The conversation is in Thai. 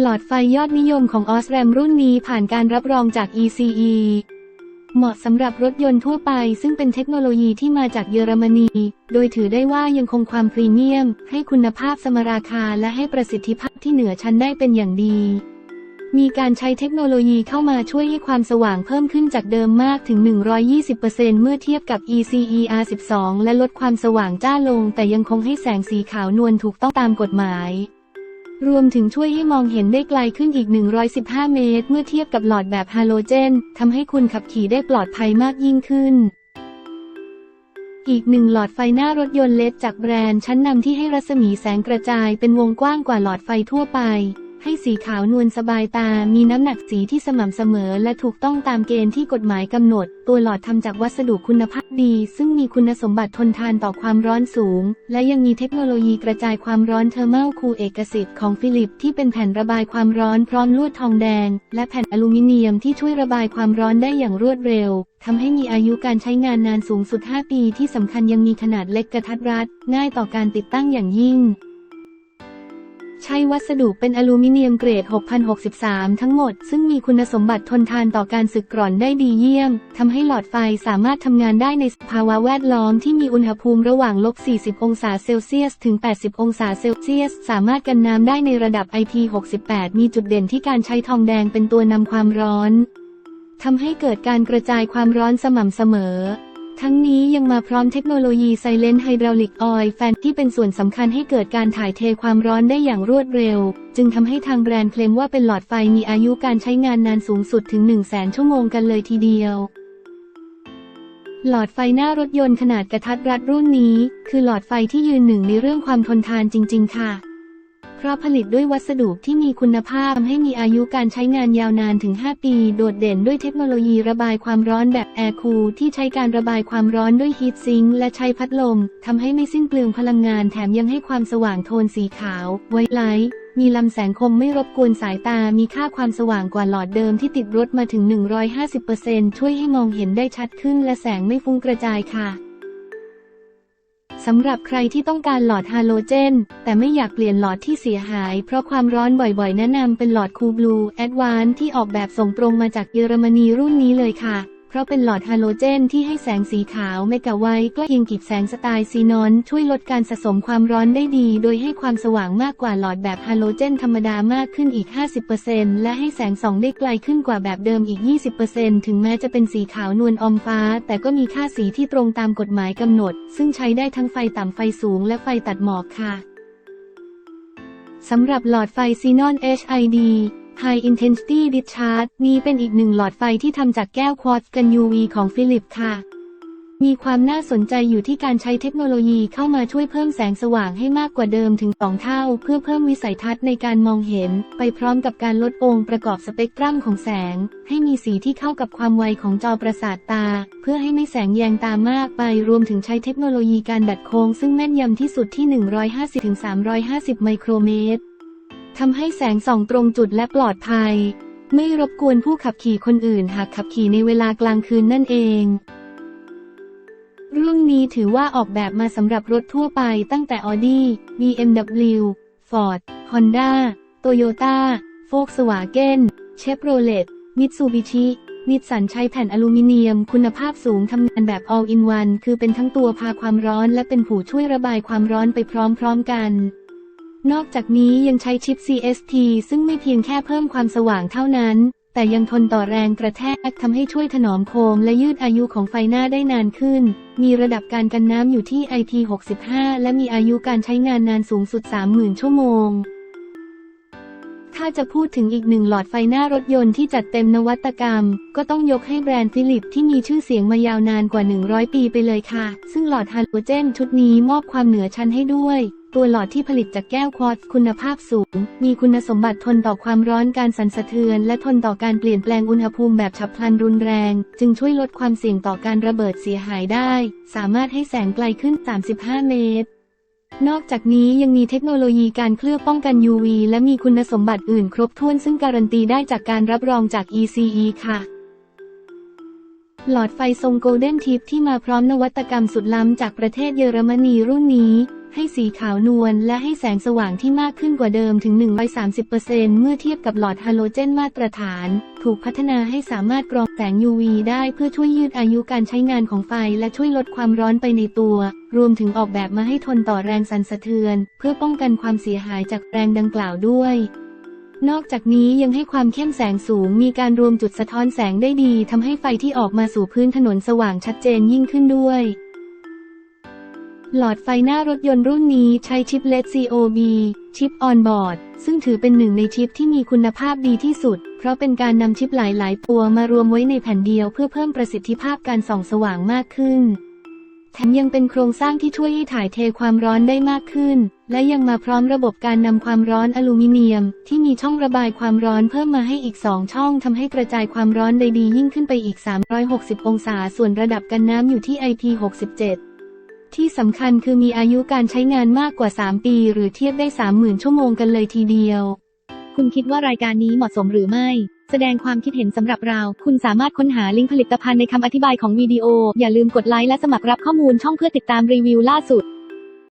หลอดไฟยอดนิยมของออสแรมรุ่นนี้ผ่านการรับรองจาก ECE เหมาะสำหรับรถยนต์ทั่วไป ซึ่งเป็นเทคโนโลยีที่มาจากเยอรมนี โดยถือได้ว่ายังคงความพรีเมียม ให้คุณภาพสมราคาและให้ประสิทธิภาพที่เหนือชั้นได้เป็นอย่างดี มีการใช้เทคโนโลยีเข้ามาช่วยให้ความสว่างเพิ่มขึ้นจากเดิมมากถึง 120%เมื่อเทียบกับ ECE R12 และลดความสว่างจ้าลง แต่ยังคงให้แสงสีขาวนวลถูกต้องตามกฎหมาย รวมถึงช่วยให้มองเห็นได้ไกลขึ้นอีก 115 เมตร เมื่อเทียบกับหลอดแบบฮาโลเจนทำให้คุณขับขี่ได้ปลอดภัยมากยิ่งขึ้น อีกหนึ่งหลอดไฟหน้ารถยนต์เลดจากแบรนด์ชั้นนำที่ให้รัศมีแสงกระจายเป็นวงกว้างกว่าหลอดไฟทั่วไป ให้สีขาวนวลสบายตา มีน้ำหนักสีที่สม่ำเสมอ และถูกต้องตามเกณฑ์ที่กฎหมายกำหนด ตัวหลอดทำจากวัสดุคุณภาพดี ซึ่งมีคุณสมบัติทนทานต่อความร้อนสูง และยังมีเทคโนโลยีกระจายความร้อนเทอร์มัลคูลเอกสิทธิ์ของฟิลิปที่เป็นแผ่นระบายความร้อนพร้อมลวดทองแดง และแผ่นอลูมิเนียมที่ช่วยระบายความร้อนได้อย่างรวดเร็วทำให้มีอายุการใช้งานนานสูงสุด 5 ปี ที่สำคัญยังมีขนาดเล็กกระทัดรัดง่ายต่อการติดตั้งอย่างยิ่ง ใช้วัสดุเป็นอลูมิเนียมเกรด 6063 ทั้งหมด ซึ่งมีคุณสมบัติทนทานต่อการสึกกร่อนได้ดีเยี่ยม ทำให้หลอดไฟสามารถทำงานได้ในสภาวะแวดล้อมที่มีอุณหภูมิระหว่างลบ 40 องศาเซลเซียส ถึง 80 องศาเซลเซียส สามารถกันน้ำได้ในระดับ IP68 มีจุดเด่นที่การใช้ทองแดงเป็นตัวนำความร้อน ทำให้เกิดการกระจายความร้อนสม่ำเสมอ ทั้งนี้ยังมาพร้อมเทคโนโลยี Silent Hydraulic Oil Fan ที่เป็นส่วนสำคัญให้เกิดการถ่ายเทความร้อนได้อย่างรวดเร็ว จึงทำให้ทางแบรนด์เคลมว่าเป็นหลอดไฟมีอายุการใช้งานนานสูงสุดถึง 1 0 0 0 0แสนชั่วโมงกันเลยทีเดียว หลอดไฟหน้ารถยนต์ขนาดกระทัดรัดรุ่นนี้ คือหลอดไฟที่ยืนหนึ่งในเรื่องความทนทานจริง ๆ ค่ะ เพราะผลิตด้วยวัสดุที่มีคุณภาพทำให้มีอายุการใช้งานยาวนานถึง 5 ปี โดดเด่นด้วยเทคโนโลยีระบายความร้อนแบบแอร์คูลที่ใช้การระบายความร้อนด้วยฮีทซิงค์และใช้พัดลมทำให้ไม่สิ้นเปลืองพลังงานแถมยังให้ความสว่างโทนสีขาว ไวไลท์มีลำแสงคมไม่รบกวนสายตา มีค่าความสว่างกว่าหลอดเดิมที่ติดรถมาถึง 150%ช่วยให้มองเห็นได้ชัดขึ้นและแสงไม่ฟุ้งกระจายค่ะ สำหรับใครที่ต้องการหลอดฮาโลเจน แต่ไม่อยากเปลี่ยนหลอดที่เสียหาย เพราะความร้อนบ่อยๆ แนะนำเป็นหลอดคูบลูแอดวานที่ออกแบบส่งตรงมาจากเยอรมนีรุ่นนี้เลยค่ะ เพราะเป็นหลอดฮาโลเจนที่ให้แสงสีขาวเมกะไวใกล้เคียงกับแสงสไตล์ซีนอน ช่วยลดการสะสมความร้อนได้ดี โดยให้ความสว่างมากกว่าหลอดแบบฮาโลเจนธรรมดามากขึ้นอีก 50%และให้แสงส่องได้ไกลขึ้นกว่าแบบเดิมอีก 20%ถึงแม้จะเป็นสีขาวนวลอมฟ้า แต่ก็มีค่าสีที่ตรงตามกฎหมายกำหนด ซึ่งใช้ได้ทั้งไฟต่ำไฟสูง และไฟตัดหมอกค่ะสำหรับหลอดไฟซีนอน HID High Intensity Discharge นี้เป็นอีกหนึ่งหลอดไฟที่ทำจากแก้วควอตซ์กัน UV ของฟิลิปค่ะ มีความน่าสนใจอยู่ที่การใช้เทคโนโลยีเข้ามาช่วยเพิ่มแสงสว่างให้มากกว่าเดิมถึง 2 เท่า เพื่อเพิ่มวิสัยทัศน์ในการมองเห็น ไปพร้อมกับการลดองค์ประกอบสเปกตรัมของแสง ให้มีสีที่เข้ากับความไวของจอประสาทตา เพื่อให้ไม่แสงแยงตามากไปรวมถึงใช้เทคโนโลยีการดัดโค้งซึ่งแม่นยำที่สุดที่ 150-350 ไมโครเมตร ทำให้แสงส่องตรงจุดและปลอดภัย ไม่รบกวนผู้ขับขี่คนอื่นหากขับขี่ในเวลากลางคืนนั่นเอง รุ่นนี้ถือว่าออกแบบมาสำหรับรถทั่วไปตั้งแต่ Audi BMW Ford Honda Toyota Volkswagen Chevrolet Mitsubishi นิสสันใช้แผ่นอลูมิเนียมคุณภาพสูงทำงานแบบ all in one คือเป็นทั้งตัวพาความร้อนและเป็นผู้ช่วยระบายความร้อนไปพร้อมๆกัน นอกจากนี้ยังใช้ชิป CST ซึ่งไม่เพียงแค่เพิ่มความสว่างเท่านั้น แต่ยังทนต่อแรงกระแทกทำให้ช่วยถนอมโคมและยืดอายุของไฟหน้าได้นานขึ้น มีระดับการกันน้ำอยู่ที่ IP65 และมีอายุการใช้งานนานสูงสุด 30,000 ชั่วโมง ถ้าจะพูดถึงอีกหนึ่งหลอดไฟหน้ารถยนต์ที่จัดเต็มนวัตกรรม ก็ต้องยกให้แบรนด์ฟิลิปที่มีชื่อเสียงมายาวนานกว่า 100 ปีไปเลยค่ะ ซึ่งหลอดฮาโลเจนชุดนี้มอบความเหนือชั้นให้ด้วย ตัวหลอดที่ผลิตจากแก้วควอตซ์คุณภาพสูง มีคุณสมบัติทนต่อความร้อนการสั่นสะเทือน และทนต่อการเปลี่ยนแปลงอุณหภูมิแบบฉับพลันรุนแรง จึงช่วยลดความเสี่ยงต่อการระเบิดเสียหายได้ สามารถให้แสงไกลขึ้น 35 เมตร นอกจากนี้ยังมีเทคโนโลยีการเคลือบป้องกัน UV และมีคุณสมบัติอื่นครบถ้วนซึ่งการันตีได้จากการรับรองจาก ECE ค่ะ หลอดไฟทรงโกลเด้นทิปที่มาพร้อมนวัตกรรมสุดล้ำจากประเทศเยอรมนีรุ่นนี้ ให้สีขาวนวลและให้แสงสว่างที่มากขึ้นกว่าเดิมถึง 130%เมื่อเทียบกับหลอดฮาโลเจนมาตรฐาน ถูกพัฒนาให้สามารถกรองแสง UV ได้เพื่อช่วยยืดอายุการใช้งานของไฟ และช่วยลดความร้อนไปในตัว รวมถึงออกแบบมาให้ทนต่อแรงสั่นสะเทือน เพื่อป้องกันความเสียหายจากแรงดังกล่าวด้วยนอกจากนี้ยังให้ความเข้มแสงสูงมีการรวมจุดสะท้อนแสงได้ดีทำให้ไฟที่ออกมาสู่พื้นถนนสว่างชัดเจนยิ่งขึ้นด้วย หลอดไฟหน้ารถยนต์รุ่นนี้ใช้ชิป LED COB ชิปออนบอร์ด ซึ่งถือเป็นหนึ่งในชิปที่มีคุณภาพดีที่สุด เพราะเป็นการนำชิปหลายๆ ตัวมารวมไว้ในแผ่นเดียวเพื่อเพิ่มประสิทธิภาพการส่องสว่างมากขึ้น แถมยังเป็นโครงสร้างที่ช่วยให้ถ่ายเทความร้อนได้มากขึ้น และยังมาพร้อมระบบการนำความร้อนอลูมิเนียม ที่มีช่องระบายความร้อนเพิ่มมาให้อีก 2 ช่องทำให้กระจายความร้อนได้ดียิ่งขึ้นไปอีก 360 องศา ส่วนระดับกันน้ำอยู่ที่ IP67 ที่สำคัญคือมีอายุการใช้งานมากกว่า 3 ปี หรือเทียบได้ 30,000 ชั่วโมงกันเลยทีเดียว คุณคิดว่ารายการนี้เหมาะสมหรือไม่ แสดงความคิดเห็นสำหรับเรา คุณสามารถค้นหาลิงก์ผลิตภัณฑ์ในคำอธิบายของวิดีโอ อย่าลืมกดไลค์และสมัครรับข้อมูลช่องเพื่อติดตามรีวิวล่าสุด